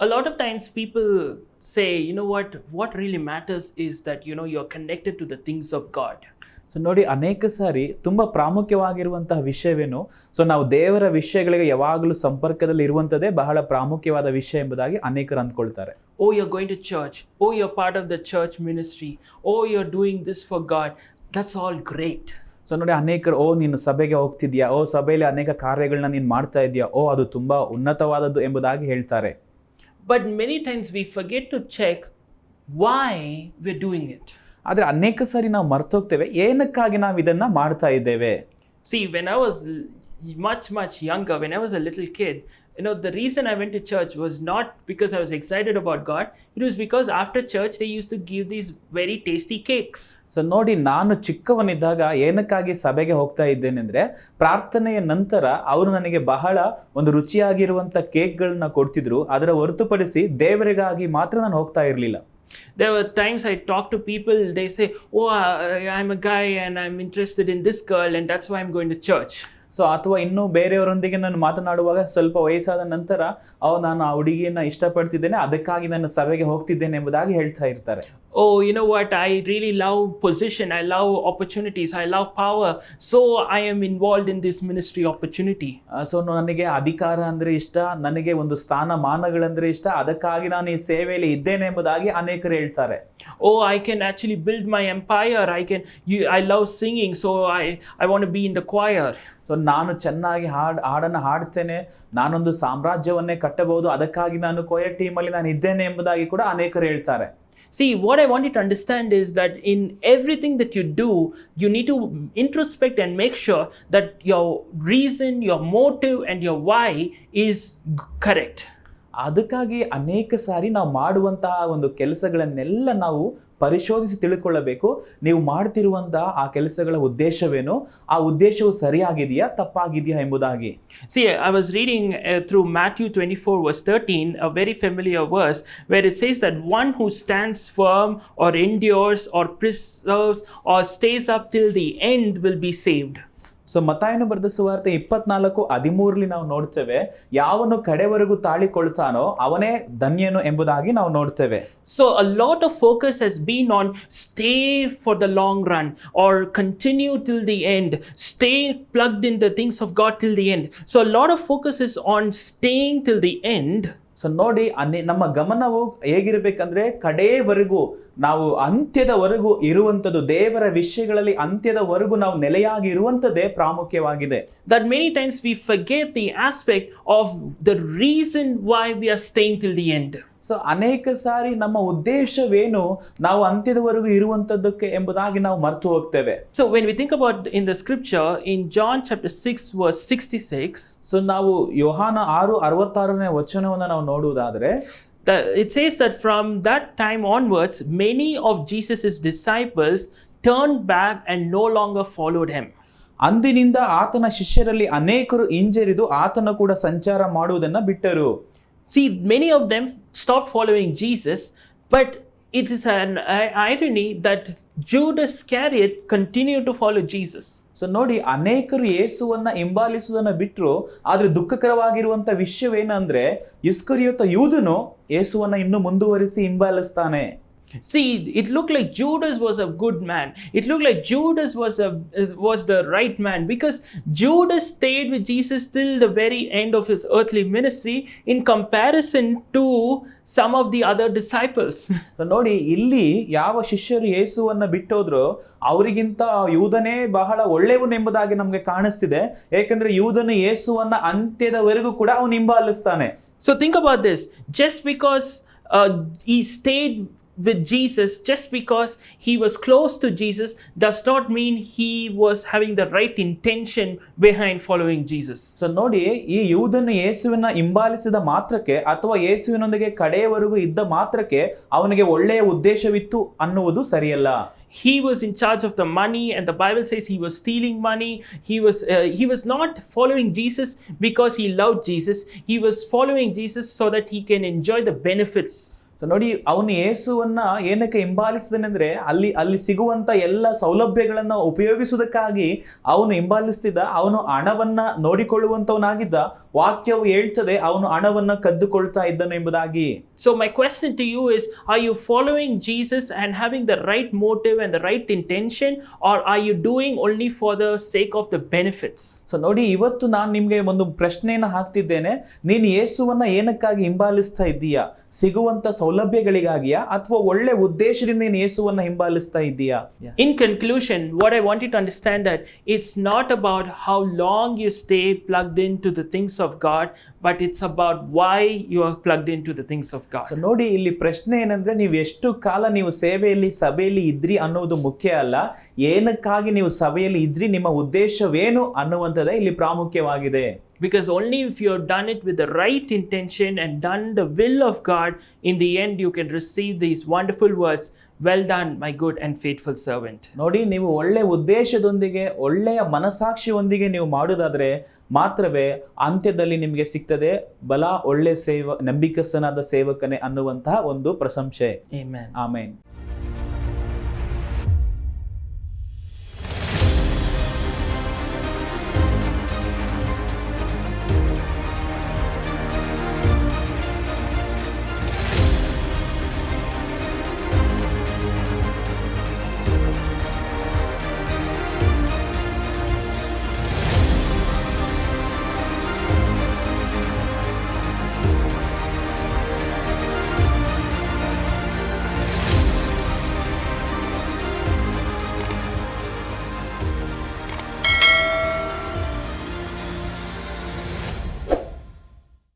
a lot of times people say, you know what, what really matters is that, you know, you're connected to the things of God. So ನೋಡಿ ಅನೇಕ ಸಾರಿ ತುಂಬ ಪ್ರಾಮುಖ್ಯವಾಗಿರುವಂತಹ ವಿಷಯವೇನು so ನಾವು ದೇವರ ವಿಷಯಗಳಿಗೆ ಯಾವಾಗಲೂ ಸಂಪರ್ಕದಲ್ಲಿ ಇರುವಂಥದ್ದೇ ಬಹಳ ಪ್ರಾಮುಖ್ಯವಾದ ವಿಷಯ ಎಂಬುದಾಗಿ ಅನೇಕರು ಅಂದ್ಕೊಳ್ತಾರೆ Oh, you're going to church. Oh, you're part of the church ministry. Oh, you're doing this for God. That's all great. So ನೋಡಿ ಅನೇಕರು ಓ ನೀನು ಸಭೆಗೆ ಹೋಗ್ತಿದ್ಯಾ ಓ ಸಭೆಯಲ್ಲಿ ಅನೇಕ ಕಾರ್ಯಗಳನ್ನ ನೀನು ಮಾಡ್ತಾ ಇದೆಯಾ ಓ ಅದು ತುಂಬ ಉನ್ನತವಾದದ್ದು ಎಂಬುದಾಗಿ ಹೇಳ್ತಾರೆ but many times we forget to check why we doing it ಆದರೆ ಅನೇಕ ಸಾರಿ ನಾವು ಮರ್ತೋಗ್ತೇವೆ. ಏನಕ್ಕಾಗಿ ನಾವು ಇದನ್ನು ಮಾಡ್ತಾ ಇದ್ದೇವೆ? See when I was much much young when I was a little kid you know, the reason I went to church was not because I was excited about God. It was because after church, they used to give these very tasty cakes. So ನೋಡಿ ನಾನು ಚಿಕ್ಕವನಿದ್ದಾಗ ಏನಕ್ಕಾಗಿ ಸಭೆಗೆ ಹೋಗ್ತಾ ಇದ್ದೇನೆಂದರೆ ಪ್ರಾರ್ಥನೆಯ ನಂತರ ಅವರು ನನಗೆ ಬಹಳ ಒಂದು ರುಚಿಯಾಗಿರುವಂಥ ಕೇಕ್ಗಳನ್ನ ಕೊಡ್ತಿದ್ರು ಅದರ ಹೊರತುಪಡಿಸಿ ದೇವರಿಗಾಗಿ ಮಾತ್ರ ನಾನು ಹೋಗ್ತಾ ಇರಲಿಲ್ಲ There were times I talked to people, they say, Oh, I'm a guy and I'm interested in this girl, and that's why I'm going to church. So ಅಥವಾ ಇನ್ನೂ ಬೇರೆಯವರೊಂದಿಗೆ ನಾನು ಮಾತನಾಡುವಾಗ ಸ್ವಲ್ಪ ವಯಸ್ಸಾದ ನಂತರ ಅವ್ ನಾನು ಆ ಹುಡುಗಿಯನ್ನು ಇಷ್ಟಪಡ್ತಿದ್ದೇನೆ ಅದಕ್ಕಾಗಿ ನಾನು ಸಭೆಗೆ ಹೋಗ್ತಿದ್ದೇನೆ ಎಂಬುದಾಗಿ ಹೇಳ್ತಾ ಇರ್ತಾರೆ. ಓ you know what I really love position I love opportunities I love power so I am involve in this ministry opportunity so ನನಗೆ ಅಧಿಕಾರ ಅಂದರೆ ಇಷ್ಟ ನನಗೆ ಒಂದು ಸ್ಥಾನಮಾನಗಳಂದರೆ ಇಷ್ಟ ಅದಕ್ಕಾಗಿ ನಾನು ಈ ಸೇವೆಯಲ್ಲಿ ಇದ್ದೇನೆ ಎಂಬುದಾಗಿ ಅನೇಕರು ಹೇಳ್ತಾರೆ. ಓ I can actually build my empire I can you I love singing so I I want be in the choir so ನಾನು ಚೆನ್ನಾಗಿ ಹಾಡು ಹಾಡನ್ನು ಹಾಡ್ತೇನೆ ನಾನೊಂದು ಸಾಮ್ರಾಜ್ಯವನ್ನೇ ಕಟ್ಟಬಹುದು ಅದಕ್ಕಾಗಿ ನಾನು ಕೊಯರ್ ಟೀಮಲ್ಲಿ ನಾನು ಇದ್ದೇನೆ ಎಂಬುದಾಗಿ ಕೂಡ ಅನೇಕರು ಹೇಳ್ತಾರೆ See, what I want you to understand is that in everything that you do, you need to introspect and make sure that your reason, your motive, and your why is correct. ಅದಕ್ಕಾಗಿ ಅನೇಕ ಸಾರಿ ನಾವು ಮಾಡುವಂತಹ ಒಂದು ಕೆಲಸಗಳನ್ನೆಲ್ಲ ನಾವು ಪರಿಶೋಧಿಸಿ ತಿಳ್ಕೊಳ್ಳಬೇಕು. ನೀವು ಮಾಡ್ತಿರುವಂತಹ ಆ ಕೆಲಸಗಳ ಉದ್ದೇಶವೇನು? ಆ ಉದ್ದೇಶವು ಸರಿಯಾಗಿದೆಯಾ, ತಪ್ಪಾಗಿದೆಯಾ ಎಂಬುದಾಗಿ. See I was reading through Matthew twenty four verse thirteen a very family of verse where it says that one who stands firm or endures or preserves or stays up till the end will be saved so ಮತಾಯನು ಬರೆದ ಸುವಾರ್ತೆ ಇಪ್ಪತ್ನಾಲ್ಕು ಹದಿಮೂರಲ್ಲಿ ನಾವು ನೋಡ್ತೇವೆ, ಯಾವನು ಕಡೆವರೆಗೂ ತಾಳಿಕೊಳ್ತಾನೋ ಅವನೇ ಧನ್ಯನು ಎಂಬುದಾಗಿ ನಾವು ನೋಡ್ತೇವೆ. So a lot of focus has been on stay for the long run or continue till the end stay plugged in the things of God till the end so lot of focus is on staying till the end so ನೋಡಿ, ಅನ್ನೆ, ನಮ್ಮ ಗಮನವು ಹೇಗಿರಬೇಕಂದ್ರೆ ಕಡೆಯವರೆಗೂ ನಾವು ಅಂತ್ಯದವರೆಗೂ ಇರುವಂಥದ್ದು, ದೇವರ ವಿಷಯಗಳಲ್ಲಿ ಅಂತ್ಯದವರೆಗೂ ನಾವು ನೆಲೆಯಾಗಿ ಇರುವಂಥದ್ದೇ ಪ್ರಾಮುಖ್ಯವಾಗಿದೆ that many times we forget the aspect of the reason why we are staying till the end. So ಅನೇಕ ಸಾರಿ ನಮ್ಮ ಉದ್ದೇಶವೇನು ನಾವು ಅಂತ್ಯದವರೆಗೂ ಇರುವಂಥದ್ದಕ್ಕೆ ಎಂಬುದಾಗಿ ನಾವು ಮರ್ತು ಹೋಗ್ತೇವೆ So, when we think about in the scripture in John chapter 6, verse 66, so ನಾವು ಯೋಹಾನ ಆರು ಅರವತ್ತಾರನೇ ವಚನವನ್ನು ನಾವು ನೋಡುವುದಾದ್ರೆ that it says that from that time onwards, many of jesus's disciples turned back and no longer followed him. ಅಂದಿನಿಂದ ಆತನ ಶಿಷ್ಯರಲ್ಲಿ ಅನೇಕರು ಹಿಂಜರಿದು ಆತನ ಕೂಡ ಸಂಚಾರ ಮಾಡುವುದನ್ನ ಬಿಟ್ಟರು See, many of them stopped following Jesus, but it is an irony that Judas Iscariot continued to follow Jesus. So ನೋಡಿ ಅನೇಕರು ಯೇಸುವನ್ನ ಹಿಂಬಾಲಿಸುವುದನ್ನು ಬಿಟ್ಟರು ಆದರೆ ದುಃಖಕರವಾಗಿರುವಂಥ ವಿಷಯವೇನಂದ್ರೆ ಇಸ್ಕರಿಯೋತ ಯೂದನು ಯೇಸುವನ್ನ ಇನ್ನೂ ಮುಂದುವರಿಸಿ ಹಿಂಬಾಲಿಸ್ತಾನೆ See, it looked like Judas was a good man. It looked like Judas was a was the right man because Judas stayed with Jesus till the very end of his earthly ministry in comparison to some of the other disciples. So ನೋಡಿ ಇಲ್ಲಿ ಯಾವ ಶಿಷ್ಯರು ಯೇಸುವನ್ನ ಬಿಟ್ಟೋದ್ರು ಅವರಿಗಿಂತ ಯೂದನೇ ಬಹಳ ಒಳ್ಳೆಯವನೆಂಬುದಾಗಿ ನಮಗೆ ಕಾಣಿಸ್ತಿದೆ ಏಕೆಂದ್ರೆ ಯೂದನು ಯೇಸುವನ್ನ ಅಂತ್ಯದವರೆಗೂ ಕೂಡ ಅವನು ಹಿಂಬಾಲಿಸ್ತಾನೆ so think about this. Just because uh, he stayed with Jesus, just because he was close to Jesus, does not mean he was having the right intention behind following Jesus. So ನೋಡಿ ಈ ಯೂದನು ಯೇಸುವಿನ ಹಿಂಬಾಲಿಸಿದ ಮಾತ್ರಕ್ಕೆ ಅಥವಾ ಯೇಸುವಿನೊಂದಿಗೆ ಕಡೆಯವರೆಗೂ ಇದ್ದ ಮಾತ್ರಕ್ಕೆ ಅವನಿಗೆ ಒಳ್ಳೆಯ ಉದ್ದೇಶವಿತ್ತು ಅನ್ನುವುದು ಸರಿಯಲ್ಲ he was in charge of the money and the bible says he was stealing money he was uh, he was not following jesus because he loved jesus he was following jesus so that he can enjoy the benefits so ನೋಡಿ ಅವನು ಯೇಸುವನ್ನ ಏನಕ್ಕೆ ಹಿಂಬಾಲಿಸಿದನೆಂದ್ರೆ ಅಲ್ಲಿ ಅಲ್ಲಿ ಸಿಗುವಂತ ಎಲ್ಲ ಸೌಲಭ್ಯಗಳನ್ನ ಉಪಯೋಗಿಸುವುದಕ್ಕಾಗಿ ಅವನು ಹಿಂಬಾಲಿಸ್ತಿದ್ದ ಅವನು ಹಣವನ್ನ ನೋಡಿಕೊಳ್ಳುವಂತವನಾಗಿದ್ದ ವಾಕ್ಯವು ಹೇಳ್ತದೆ ಅವನು ಹಣವನ್ನ ಕದ್ದುಕೊಳ್ತಾ ಇದ್ದನು ಎಂಬುದಾಗಿ. So my question to you is Are you following Jesus and having the right motive and the right intention, or are you doing only for the sake of the benefits so ನೋಡಿ ಇವತ್ತು ನಾನು ನಿಮ್ಗೆ ಒಂದು ಪ್ರಶ್ನೆಯನ್ನ ಹಾಕ್ತಿದ್ದೇನೆ. ನೀನು ಯೇಸುವನ್ನ ಏನಕ್ಕಾಗಿ ಹಿಂಬಾಲಿಸ್ತಾ ಇದ್ದೀಯಾ? ಸಿಗುವಂತ ಸೌಲಭ್ಯಗಳಿಗಾಗಿಯಾ ಅಥವಾ ಒಳ್ಳೆ ಉದ್ದೇಶದಿಂದ ಯೇಸುವನ್ನ ಹಿಂಬಾಲಿಸ್ತಾ ಇದೆಯಾ in conclusion what I want it understand that it's not about how long you stay plugged in to the things of God but it's about why you are plugged in to the things of God ನೋಡಿ ಇಲ್ಲಿ ಪ್ರಶ್ನೆ ಏನಂದ್ರೆ ನೀವು ಎಷ್ಟು ಕಾಲ ನೀವು ಸೇವೆಯಲ್ಲಿ ಸಭೆಯಲ್ಲಿ ಇದ್ರಿ ಅನ್ನೋದು ಮುಖ್ಯ ಅಲ್ಲ. ಏನಕ್ಕಾಗಿ ನೀವು ಸಭೆಯಲ್ಲಿ ಇದ್ರಿ ನಿಮ್ಮ ಉದ್ದೇಶವೇನು ಅನ್ನುವಂಥದ್ದೇ ಇಲ್ಲಿ ಪ್ರಾಮುಖ್ಯವಾಗಿದೆ. Because only if you have done it with the right intention and done the will of God, in the end, you can receive these wonderful words Well done, my good and faithful servant. ನೋಡಿ ನೀವು ಒಳ್ಳೆಯ ಉದ್ದೇಶದೊಂದಿಗೆ ಒಳ್ಳೆಯ ಮನಸಾಕ್ಷಿಯೊಂದಿಗೆ ನೀವು ಮಾಡೋದಾದರೆ ಮಾತ್ರವೇ ಅಂತ್ಯದಲ್ಲಿ ನಿಮಗೆ ಸಿಗ್ತದೆ ಬಲ ಒಳ್ಳೆ ಸೇವ ನಂಬಿಕಸ್ಥನಾದ ಸೇವಕನೇ ಅನ್ನುವಂತಹ ಒಂದು ಪ್ರಶಂಸೆ Amen. ಆಮೇನ್